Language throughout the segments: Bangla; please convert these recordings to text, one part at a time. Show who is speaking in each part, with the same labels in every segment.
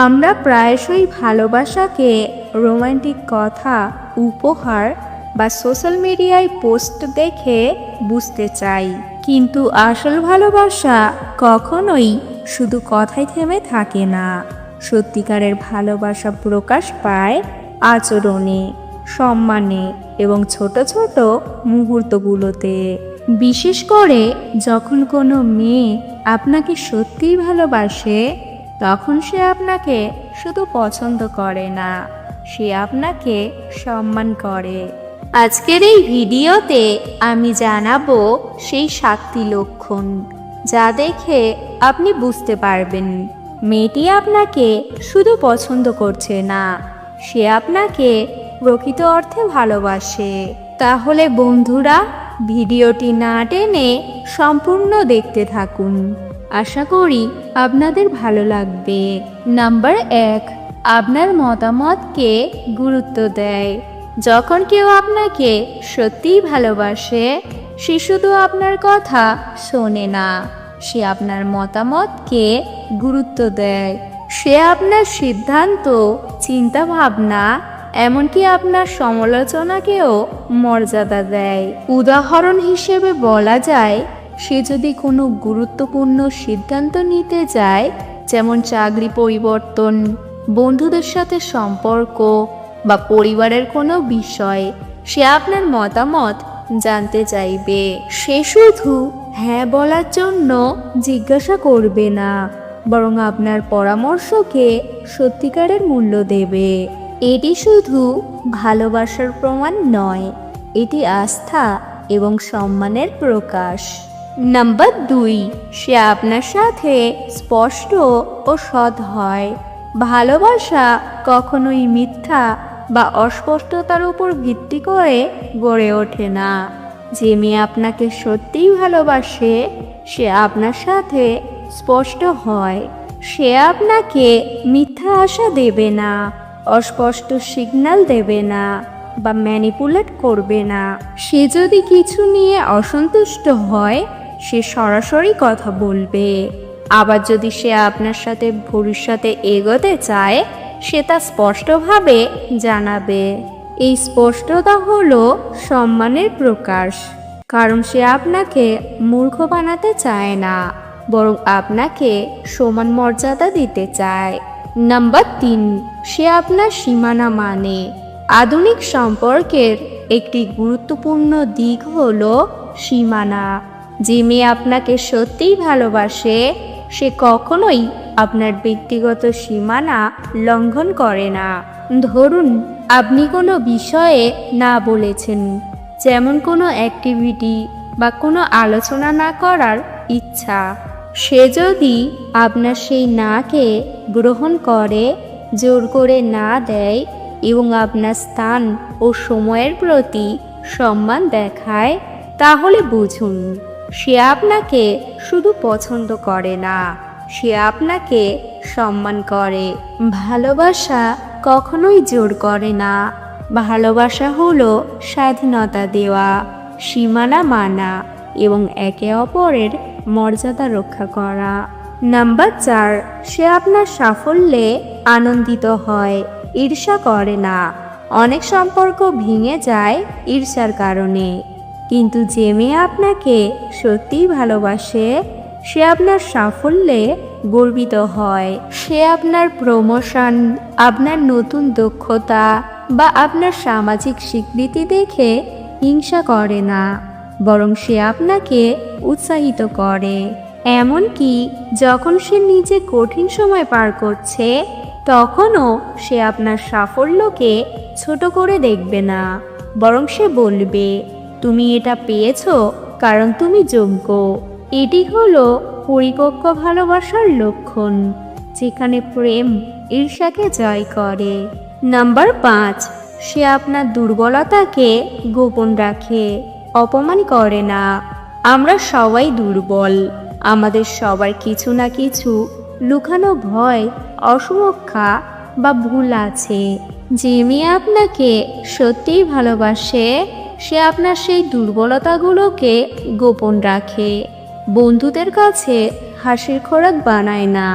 Speaker 1: আমরা প্রায়শই ভালোবাসাকে রোমান্টিক কথা, উপহার বা সোশ্যাল মিডিয়ায় পোস্ট দেখে বুঝতে চাই। কিন্তু আসল ভালোবাসা কখনোই শুধু কথায় থেমে থাকে না। সত্যিকারের ভালোবাসা প্রকাশ পায় আচরণে, সম্মানে এবং ছোট ছোট মুহূর্তগুলোতে। বিশেষ করে যখন কোনো মেয়ে আপনাকে সত্যিই ভালোবাসে তখন সে আপনাকে শুধু পছন্দ করে না, সে আপনাকে সম্মান করে। আজকের এই ভিডিওতে আমি জানাব সেই সাতটি লক্ষণ, যা দেখে আপনি বুঝতে পারবেন। মেয়েটি আপনাকে শুধু পছন্দ করছে না, সে আপনাকে প্রকৃত অর্থে ভালোবাসে। তাহলে বন্ধুরা, ভিডিওটি না টেনে সম্পূর্ণ দেখতে থাকুন। আশা করি আপনাদের ভালো লাগবে। নাম্বার এক, আপনার মতামতকে গুরুত্ব দেয়? যখন কেউ আপনাকে সত্যিই ভালোবাসে, সে শুধু আপনার কথা শোনে না। সে আপনার মতামতকে গুরুত্ব দেয়? সে আপনার সিদ্ধান্ত চিন্তা ভাবনা এমনকি আপনার সমালোচনাকেও মর্যাদা দেয়। উদাহরণ হিসেবে বলা যায় সে যদি কোনো গুরুত্বপূর্ণ সিদ্ধান্ত নিতে যায় যেমন চাকরি পরিবর্তন, বন্ধুদের সাথে সম্পর্ক বা পরিবারের কোনো বিষয়, সে আপনার মতামত জানতে চাইবে। সে শুধু হ্যাঁ বলার জন্য জিজ্ঞাসা করবে না, বরং আপনার পরামর্শকে সত্যিকারের মূল্য দেবে। এটি শুধু ভালোবাসার প্রমাণ নয়, এটি আস্থা এবং সম্মানের প্রকাশ। নাম্বার দুই, সে আপনার সাথে স্পষ্ট ও সৎ হয়। ভালোবাসা কখনোই মিথ্যা বা অস্পষ্টতার উপর ভিত্তি করে গড়ে ওঠে না। যে মেয়ে আপনাকে সত্যিই ভালোবাসে, সে আপনার সাথে স্পষ্ট হয়। সে আপনাকে মিথ্যা আশা দেবে না, অস্পষ্ট সিগন্যাল দেবে না বা ম্যানিপুলেট করবে না। সে যদি কিছু নিয়ে অসন্তুষ্ট হয় সে সরাসরি কথা বলবে। আবার যদি সে আপনার সাথে ভবিষ্যতে এগোতে চায়, সে তা স্পষ্টভাবে জানাবে। এই স্পষ্টতা হলো সম্মানের প্রকাশ। কারণ সে আপনাকে মূর্খ বানাতে চায় না, বরং আপনাকে সমান মর্যাদা দিতে চায়। নাম্বার তিন, সে আপনার সীমানা মানে। আধুনিক সম্পর্কের একটি গুরুত্বপূর্ণ দিক হলো সীমানা। যে মেয়ে আপনাকে সত্যিই ভালোবাসে, সে কখনোই আপনার ব্যক্তিগত সীমানা লঙ্ঘন করে না। ধরুন, আপনি কোনো বিষয়ে না বলেছেন, যেমন কোনো অ্যাক্টিভিটি বা কোনো আলোচনা না করার ইচ্ছা। সে যদি আপনার সেই নাকে গ্রহণ করে, জোর করে না দেয় এবং আপনার স্থান ও সময়ের প্রতি সম্মান দেখায়, তাহলে বুঝুন সে আপনাকে শুধু পছন্দ করে না। সে আপনাকে সম্মান করে। ভালোবাসা কখনোই জোর করে না। ভালোবাসা হলো স্বাধীনতা দেওয়া, সীমানা মানা এবং একে অপরের মর্যাদা রক্ষা করা। নাম্বার চার, সে আপনার সাফল্যে আনন্দিত হয়, ঈর্ষা করে না। অনেক সম্পর্ক ভেঙে যায় ঈর্ষার কারণে। কিন্তু যে মেয়ে আপনাকে সত্যিই ভালোবাসে, সে আপনার সাফল্যে গর্বিত হয়। সে আপনার প্রমোশন আপনার নতুন দক্ষতা বা আপনার সামাজিক স্বীকৃতি দেখে হিংসা করে না, বরং সে আপনাকে উৎসাহিত করে। এমনকি যখন সে নিজে কঠিন সময় পার করছে, তখনও সে আপনার সাফল্যকে ছোট করে দেখবে না, বরং সে বলবে তুমি এটা পেয়েছ, কারণ তুমি যোগ্য। এটি হলো পরিপক্ক ভালোবাসার লক্ষণ, যেখানে প্রেম ঈর্ষাকে জয় করে। নাম্বার পাঁচ, সে আপনার দুর্বলতাকে গোপন রাখে, অপমান করে না। আমরা সবাই দুর্বল, আমাদের সবার কিছু না কিছু লুকানো ভয় অসুরক্ষা বা ভুল আছে। যে আপনাকে সত্যিই ভালোবাসে সে আপনার সেই দুর্বলতাগুলোকে গোপন রাখে। বন্ধুদের কাছে হাসির খোরাক বানায় না,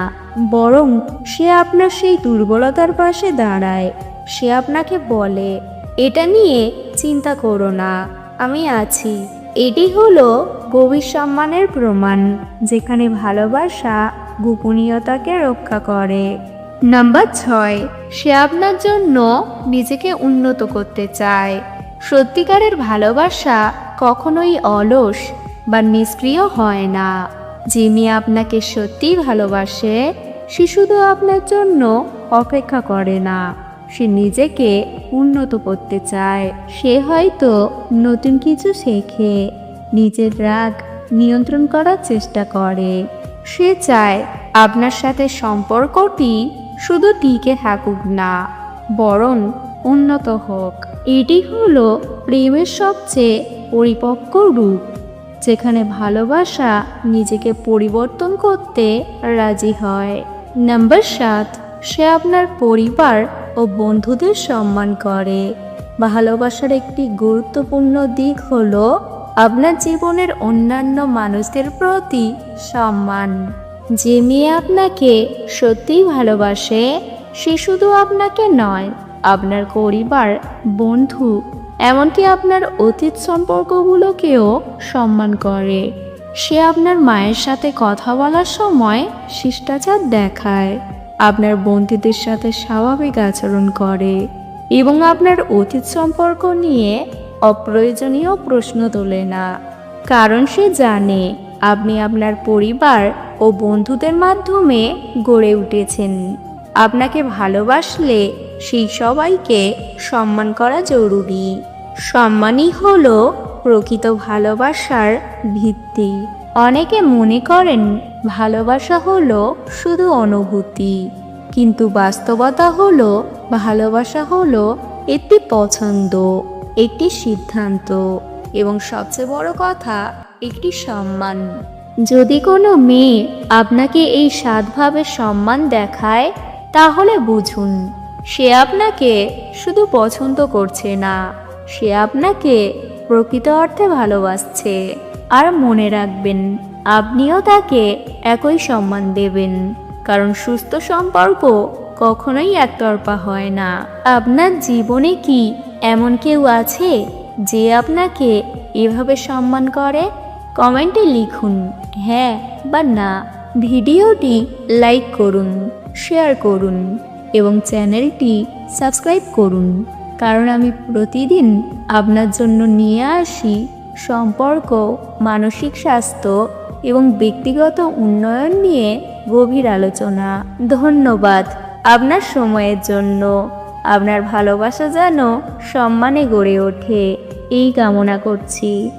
Speaker 1: বরং সে আপনার সেই দুর্বলতার পাশে দাঁড়ায়। সে আপনাকে বলে, এটা নিয়ে চিন্তা করো না, আমি আছি। এটি হলো গভীর সম্মানের প্রমাণ, যেখানে ভালোবাসা গোপনীয়তাকে রক্ষা করে। নাম্বার ছয়, সে আপনার জন্য নিজেকে উন্নত করতে চায়। সত্যিকারের ভালোবাসা কখনোই অলস বা নিষ্ক্রিয় হয় না। যে মেয়ে আপনাকে সত্যিই ভালোবাসে, সে শুধু আপনার জন্য অপেক্ষা করে না। সে নিজেকে উন্নত করতে চায়। সে হয়তো নতুন কিছু শেখে, নিজের রাগ নিয়ন্ত্রণ করার চেষ্টা করে। সে চায় আপনার সাথে সম্পর্কটি শুধু টিকে থাকুক না, বরং উন্নত হোক। এটি হলো প্রেমের সবচেয়ে পরিপক্ক রূপ, যেখানে ভালোবাসা নিজেকে পরিবর্তন করতে রাজি হয়। নাম্বার সাত, সে আপনার পরিবার ও বন্ধুদের সম্মান করে। ভালোবাসার একটি গুরুত্বপূর্ণ দিক হল আপনার জীবনের অন্যান্য মানুষদের প্রতি সম্মান। যে মেয়ে আপনাকে সত্যিই ভালোবাসে, সে শুধু আপনাকে নয় আপনার পরিবার, বন্ধু, এমনকি আপনার অতীত সম্পর্কগুলোকেও সম্মান করে। সে আপনার মায়ের সাথে কথা বলার সময় শিষ্টাচার দেখায়। আপনার বন্ধুদের সাথে স্বাভাবিক আচরণ করে এবং আপনার অতীত সম্পর্ক নিয়ে অপ্রয়োজনীয় প্রশ্ন তোলে না। কারণ সে জানে আপনি আপনার পরিবার ও বন্ধুদের মাধ্যমে গড়ে উঠেছেন। আপনাকে ভালোবাসলে সেই সবাইকে সম্মান করা জরুরি। সম্মানই হলো প্রকৃত ভালোবাসার ভিত্তি। অনেকে মনে করেন ভালোবাসা হলো শুধু অনুভূতি, কিন্তু বাস্তবতা হলো ভালোবাসা হলো একটি পছন্দ, একটি সিদ্ধান্ত এবং সবচেয়ে বড় কথা, একটি সম্মান। যদি কোনো মেয়ে আপনাকে এই সাতভাবে সম্মান দেখায়, তাহলে বুঝুন সে আপনাকে শুধু পছন্দ করছে না, সে আপনাকে প্রকৃত অর্থে ভালোবাসছে। আর মনে রাখবেন, আপনিও তাকে একই সম্মান দেবেন, কারণ সুস্থ সম্পর্ক কখনোই একতরফা হয় না। আপনার জীবনে কি এমন কেউ আছে যে আপনাকে এভাবে সম্মান করে? কমেন্টে লিখুন হ্যাঁ বা না। ভিডিওটি লাইক করুন, শেয়ার করুন। এবং চ্যানেলটি সাবস্ক্রাইব করুন। কারণ আমি প্রতিদিন আপনার জন্য নিয়ে আসি সম্পর্ক, মানসিক স্বাস্থ্য এবং ব্যক্তিগত উন্নয়ন নিয়ে গভীর আলোচনা। ধন্যবাদ আপনার সময়ের জন্য। আপনার ভালোবাসা যেন সম্মানে গড়ে ওঠে। এই কামনা করছি।